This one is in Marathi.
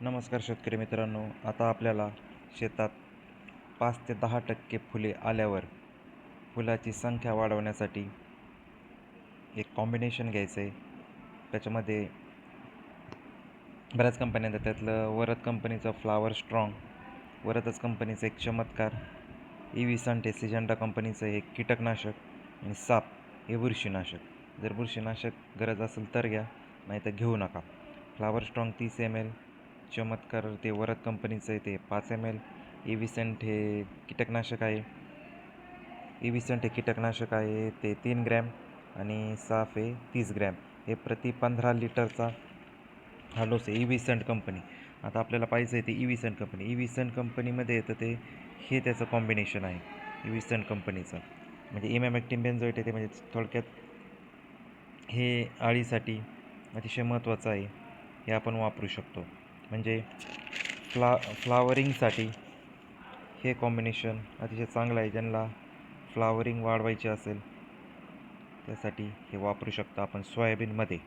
नमस्कार शेतकरी मित्रांनो आता आपल्याला शेतात पाच ते दहा टक्के फुले आल्यावर फुलाची संख्या वाढवण्यासाठी एक कॉम्बिनेशन घ्यायचं आहे त्याच्यामध्ये बऱ्याच कंपन्या आहेत त्यातलं वरद कंपनीचं फ्लावर स्ट्रॉंग वरदच कंपनीचं एक चमत्कार ई संटे सिजंडा कंपनीचं एक कीटकनाशक आणि साप हे बुरशीनाशक. जर बुरशीनाशक गरज असेल तर घ्या नाही तर घेऊ नका. फ्लावर स्ट्रॉंग तीस एम एल चमत्कार ते वरद कंपनीचं आहे ते. पाच एम एल ई हे कीटकनाशक आहे. ई हे कीटकनाशक आहे ते तीन ग्रॅम आणि साफ हे तीस ग्रॅम. हे प्रति पंधरा लिटरचा हा लोस आहे ई कंपनी. आता आपल्याला पाहिजे आहे ते ई कंपनी. ई कंपनीमध्ये येतं ते हे त्याचं कॉम्बिनेशन आहे ई कंपनीचं. म्हणजे इमॅमॅक्टिन बेन्झोइट आहे ते म्हणजे थोडक्यात हे आळीसाठी अतिशय महत्त्वाचं आहे हे आपण वापरू शकतो. म्हणजे फ्ला फ्लावरिंगसाठी हे कॉम्बिनेशन अतिशय चांगलं आहे. ज्यांना फ्लावरिंग वाढवायची असेल त्यासाठी हे वापरू शकता आपण सोयाबीनमध्ये.